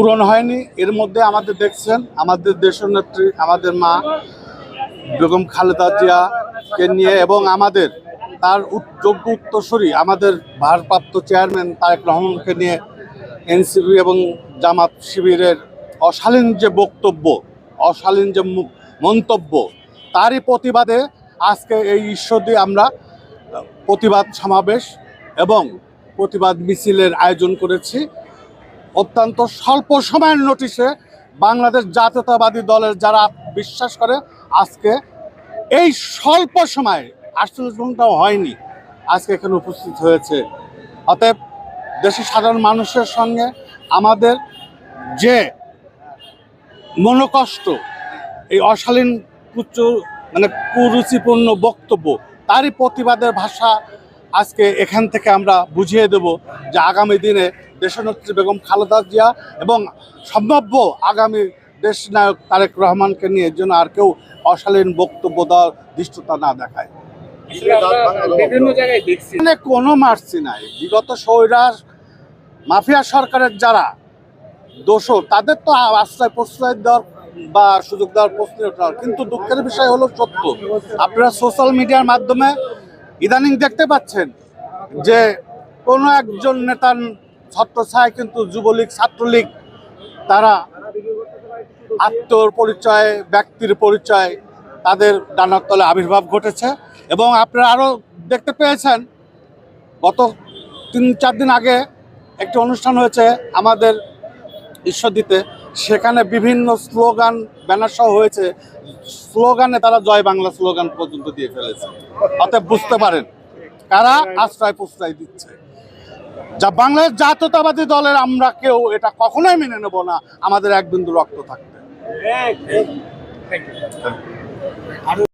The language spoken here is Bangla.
পূরণ হয়নি। এর মধ্যে আমাদের দেখছেন, আমাদের দেশনেত্রী, আমাদের মা বেগম খালেদা জিয়াকে নিয়ে এবং আমাদের তার যোগ্য উত্তরসূরি, আমাদের ভারপ্রাপ্ত চেয়ারম্যান তারেক রহমানকে নিয়ে এনসিপি এবং জামাত শিবিরের অশালীন যে বক্তব্য, অশালীন যে মন্তব্য, তারই প্রতিবাদে আজকে এই ঈশ্বরদী আমরা প্রতিবাদ সমাবেশ এবং প্রতিবাদ মিছিলের আয়োজন করেছি। অত্যন্ত স্বল্প সময়ের নোটিশে বাংলাদেশ জাতীয়তাবাদী দলের যারা বিশ্বাস করে, আজকে এই স্বল্প সময়ে আটচল্লিশ ঘন্টাও হয়নি। আজকে এখানে উপস্থিত হয়েছে। অতএব দেশের সাধারণ মানুষের সঙ্গে আমাদের যে মনোকষ্ট, এই অশালীন কুচ মানে কুরুচিপূর্ণ বক্তব্য, তারই প্রতিবাদের ভাষা আজকে এখান থেকে আমরা বুঝিয়ে দেব যে আগামী দিনে দেশনেত্রী বেগম খালেদা জিয়া এবং সম্ভাব্য আগামী দেশ নায়ক তারেক রহমানকে নিয়ে যেন আর কেউ অশালীন বক্তব্য দেওয়ার দৃষ্টতা না দেখায়। এখানে কোনো মার্সি নাই। বিগত সৈরাস মাফিয়া সরকারের যারা দোষর তাদের তো আশ্রয় প্রশ্রয় দেওয়ার বা সুযোগ দেওয়ার প্রশ্ন কিন্তু দুঃখের বিষয় হলো সত্য। আপনারা সোশ্যাল মিডিয়ার মাধ্যমে ইদানিং দেখতে পাচ্ছেন যে কোনো একজন নেতার ছত্রছায় কিন্তু যুবলীগ, ছাত্রলীগ, তারা আত্মর পরিচয়, ব্যক্তির পরিচয়, তাদের ডানার তলে আবির্ভাব ঘটেছে। এবং আপনারা আরও দেখতে পেয়েছেন, গত তিন, চার দিন আগে একটি অনুষ্ঠান হয়েছে আমাদের ঈশ্বরদীতে। সেখানে বিভিন্ন স্লোগান ব্যানার সহ হয়েছে। স্লোগানে তারা জয় বাংলা স্লোগান পর্যন্ত দিয়ে ফেলেছে। অতএব বুঝতে পারেন, কারা আশ্রয় প্রশ্রয় দিচ্ছে। যা বাংলাদেশ জাতীয়তাবাদী দলের, আমরা কেউ এটা কখনোই মেনে নেব না। আমাদের এক বিন্দু রক্ত ইউ